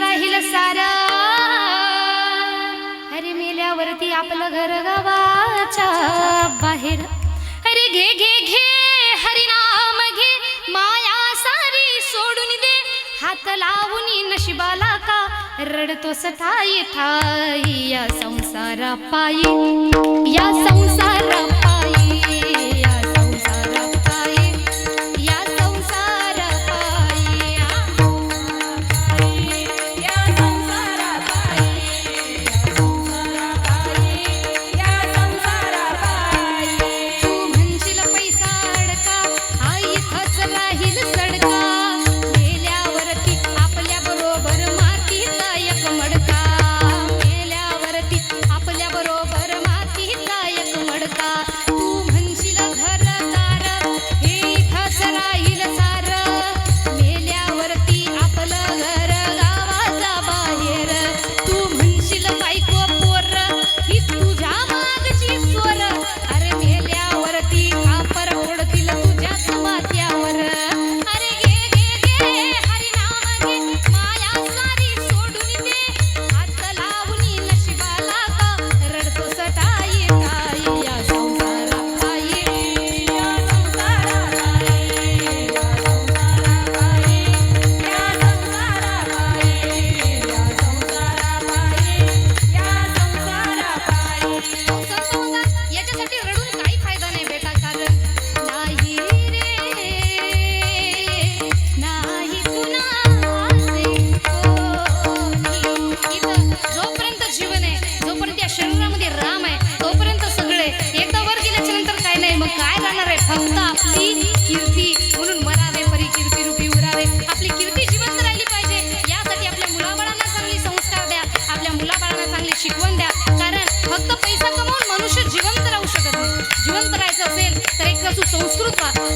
राहील सार. हरी मेल्यावरती आपलं घर गावाच्या बाहेर. हरे घे घे घे हरी नाम घे. माया सारी सोडून दे. हात लावून नशिबाला का रडतो सठाई थाई या संसारा पायी या संसारा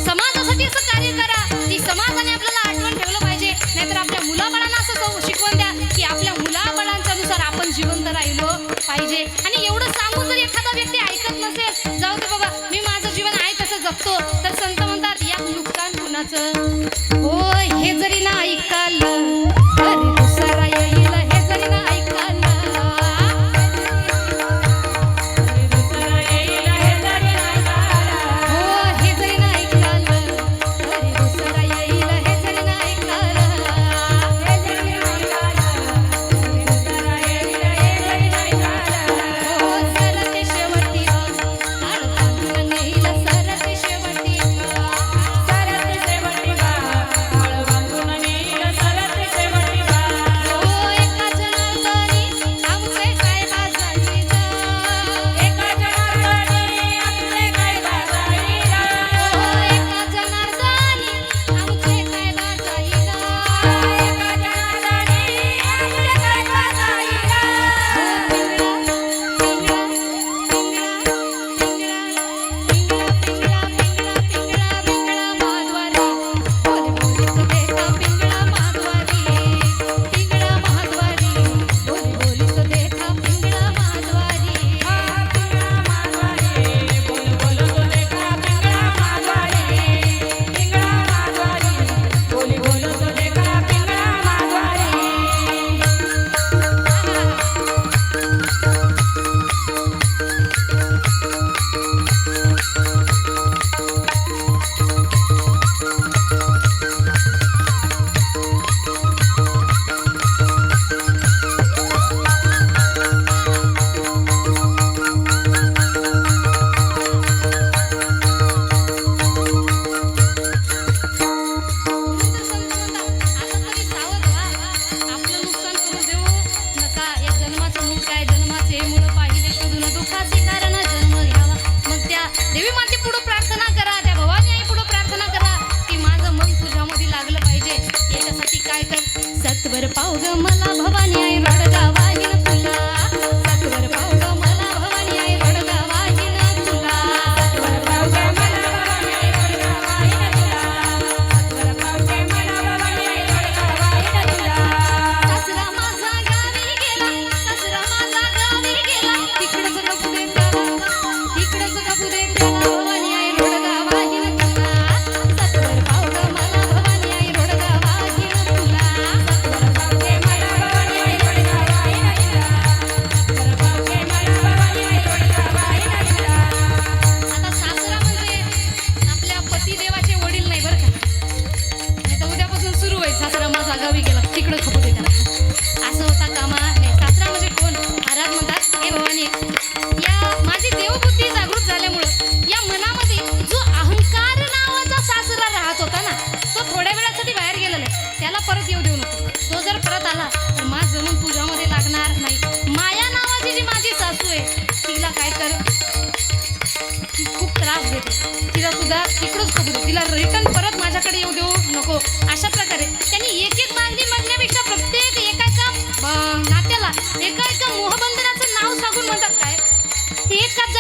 Sama तिला सुद्धा तिकडंच बघू दे. तिला रिटर्न परत माझ्याकडे येऊ देऊ नको. अशा प्रकारे त्यांनी एक एक मागणी म्हणण्यापेक्षा प्रत्येक एकाच्या नात्याला एका एका मोहबंधनाचं नाव सांगून म्हणतात काय? एकाच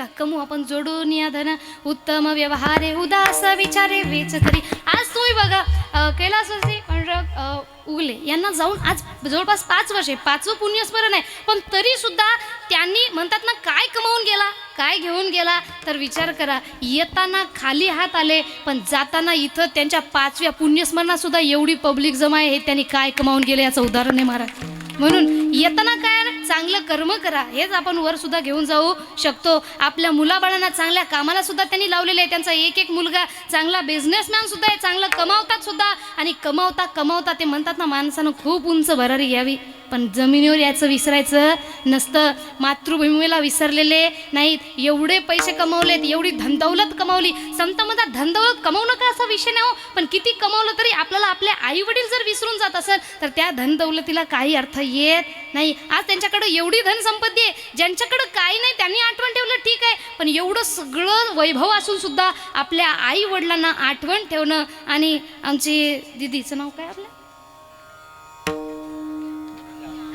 काकमू आपण जोडून या धन. उत्तम व्यवहारे उदास विचारे वेच तरी आज तुम्ही बघा कैलासवासी पांडुरंग उगले. यांना जाऊन आज जवळपास पाच वर्षे पाचवं पुण्यस्मरण आहे. पण तरी सुद्धा त्यांनी म्हणतात ना काय कमावून गेला काय घेऊन गेला तर विचार करा. येताना खाली हात आले पण जाताना इथं त्यांच्या पाचव्या पुण्यस्मरणात सुद्धा एवढी पब्लिक जमा आहे हे त्यांनी काय कमावून गेले याचं उदाहरण आहे महाराज. म्हणून येताना काय चांगलं कर्म करा. हेच आपण वर सुद्धा घेऊन जाऊ शकतो. आपल्या मुलाबाळांना चांगल्या कामाला सुद्धा त्यांनी लावलेले आहे त्यांचा एक एक मुलगा चांगला बिझनेसमॅन सुद्धा आहे चांगलं कमावतात सुद्धा. आणि कमावता कमावता ते म्हणतात ना माणसानं खूप उंच भरारी घ्यावी. पण जमिनीवर यायचं विसरायचं नसतं. मातृभूमीला विसरलेले नाहीत. एवढे पैसे कमवलेत एवढी धनदौलत कमावली. संत म्हणतात धनदौलत कमवू का असा विषय नाही हो. पण किती कमावलं तरी आपल्याला आपले आई वडील जर विसरून जात असेल तर त्या धनदौलतीला काही अर्थ येत नाही. आज त्यांच्याकडं एवढी धनसंपत्ती आहे. ज्यांच्याकडं काही नाही त्यांनी आठवण ठेवलं ठीक आहे. पण एवढं सगळं वैभव असून सुद्धा आपल्या आई वडिलांना आठवण ठेवणं आणि आमची दिदीचं नाव काय आपलं?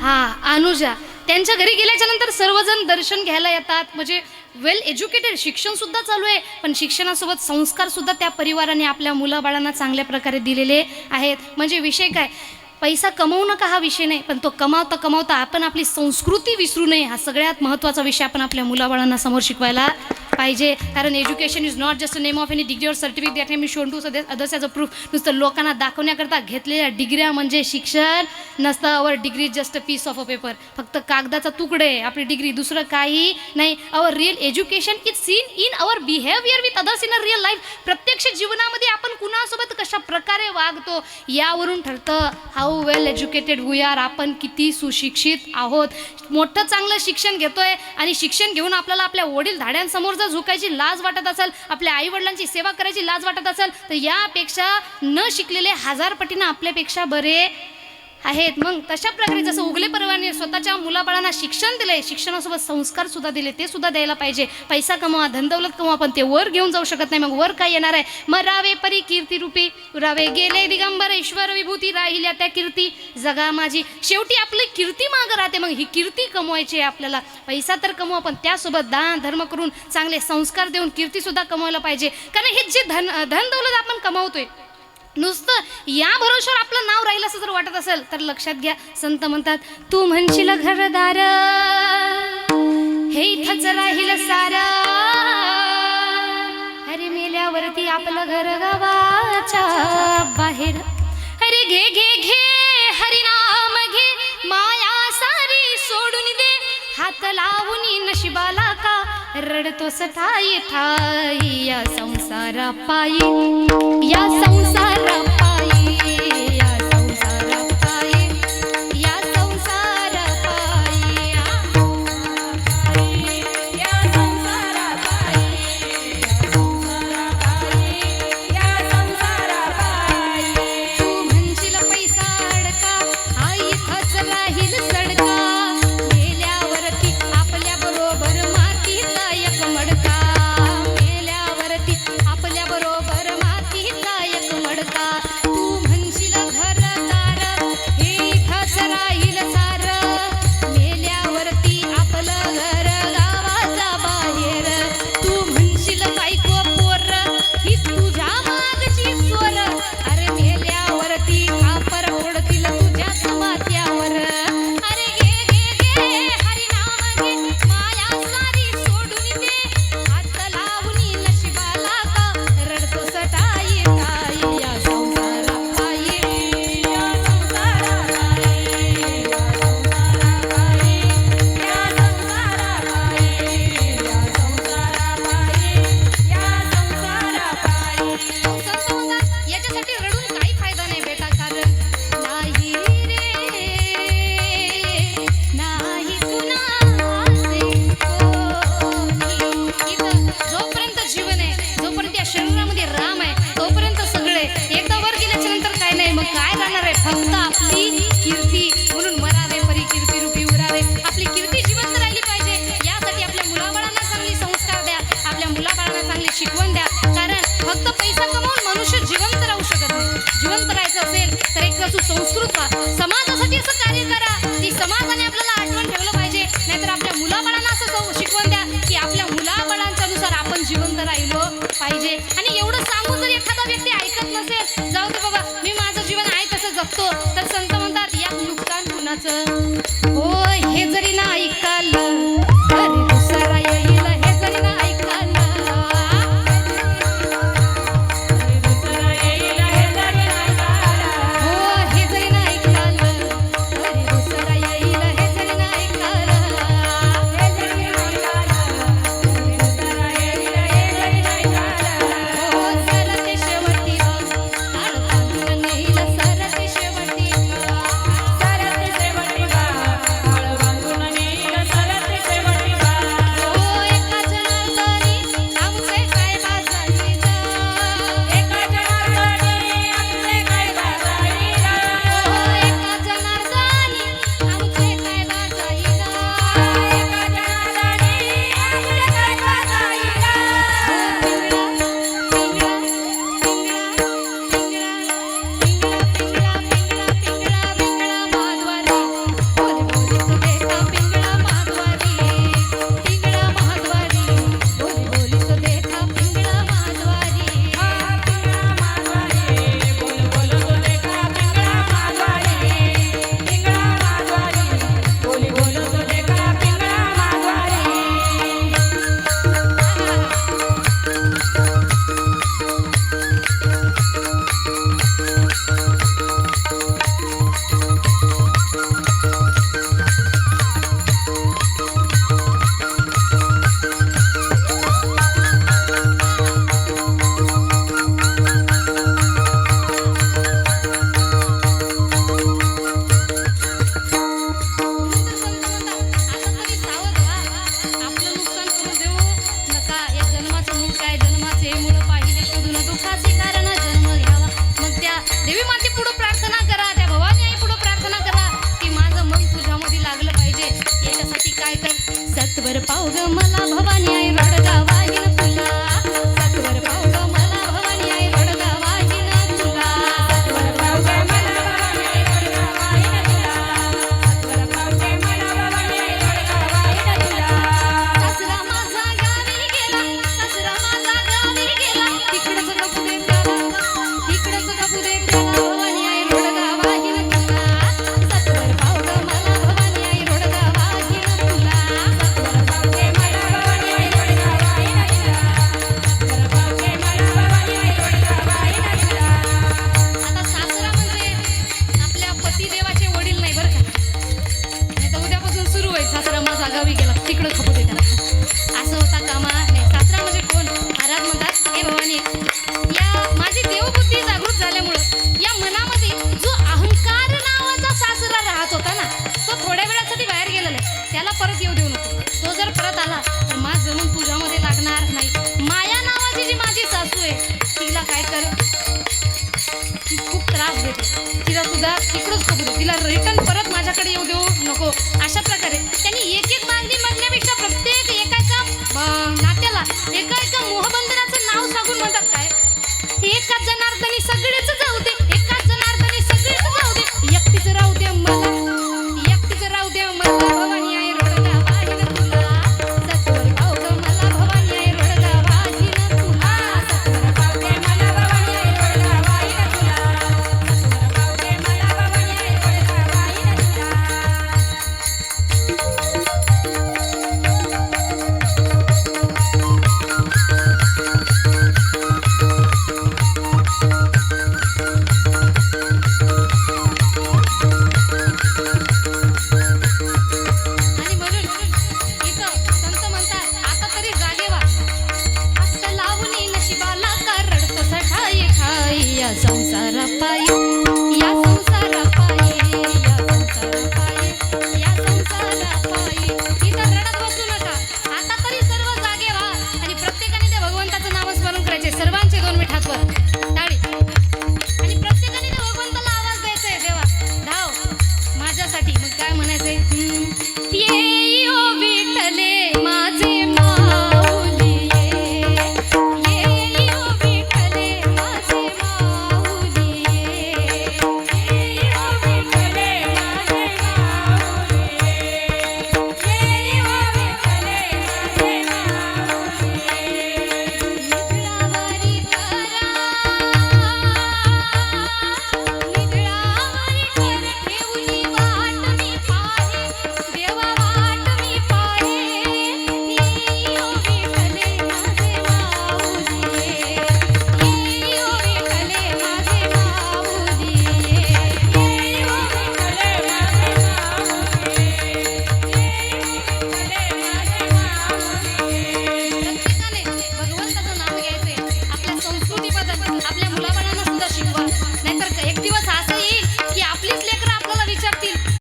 हा अनुजा. त्यांच्या घरी गेल्याच्यानंतर सर्वजण दर्शन घ्यायला येतात. म्हणजे वेल एज्युकेटेड शिक्षण सुद्धा चालू आहे. पण शिक्षणासोबत संस्कार सुद्धा त्या परिवाराने आपल्या मुलाबाळांना चांगल्या प्रकारे दिलेले आहेत. म्हणजे विषय काय? पैसा कमवणं का हा विषय नाही पण तो कमावता कमावता आपण आपली संस्कृती विसरू नये. हा सगळ्यात महत्त्वाचा विषय आपण आपल्या मुलाबाळांना समोर शिकवायला पाहिजे. कारण education is not just name of any degree or certificate that me shown to others as a proof नुसतं लोकांना दाखवण्याकरता घेतलेल्या डिग्र्या म्हणजे शिक्षण नसतं. Our degree just a piece of a paper फक्त कागदाचा तुकडे आपली डिग्री दुसरं काही नाही. Our real education is seen in our behaviour with others in a real life प्रत्यक्ष जीवनामध्ये आपण कुणासोबत कशा प्रकारे वागतो यावरून ठरतं how well educated we are आपण किती सुशिक्षित आहोत. मोठं चांगलं शिक्षण घेतोय आणि शिक्षण घेऊन आपल्याला आपल्या वडील धाड्यांसमोर जर झुकायची लाज वाटत असेल आपल्या आई वडिलांची सेवा करायची लाज वाटत असेल तर यापेक्षा न शिकलेले हजार पटीनं आपल्यापेक्षा बरे आहेत. मग तशा प्रकारे जसं उगले परवाने स्वतःच्या मुलाबाळांना शिक्षण दिले शिक्षणासोबत संस्कार सुद्धा दिले ते सुद्धा द्यायला पाहिजे. पैसा कमवा धनदौलत कमवा पण ते वर घेऊन जाऊ शकत नाही. मग वर काय येणार आहे? मग रावे परी कीर्ती रूपी रावे गेले दिगंबर ईश्वर विभूती राहिल्या त्या कीर्ती. जगा माझी. शेवटी आपली कीर्ती मागं राहते. मग ही कीर्ती कमवायची आहे आपल्याला. पैसा तर कमवा पण त्यासोबत दान धर्म करून चांगले संस्कार देऊन कीर्ती सुद्धा कमवायला पाहिजे. कारण हे जे धन धनदौलत आपण कमावतोय नुसतं या भरोश्यावर आपलं नाव राहील असं जर वाटत असेल तर लक्षात घ्या. संत म्हणतात तू म्हणशील घरदार हे इथंच राहील सार. अरे मेल्यावरती आपलं घर गावाच्या बाहेर. अरे घे घे घे हरिनाम घे माया सारी सोडून दे. हात लावून नशिबाला रडतोस ठाई ठाई या संसारा पायी या संसारा पाहिजे. आणि एवढं सांगून जर एखादा व्यक्ती ऐकत नसेल programa. नाव सांगून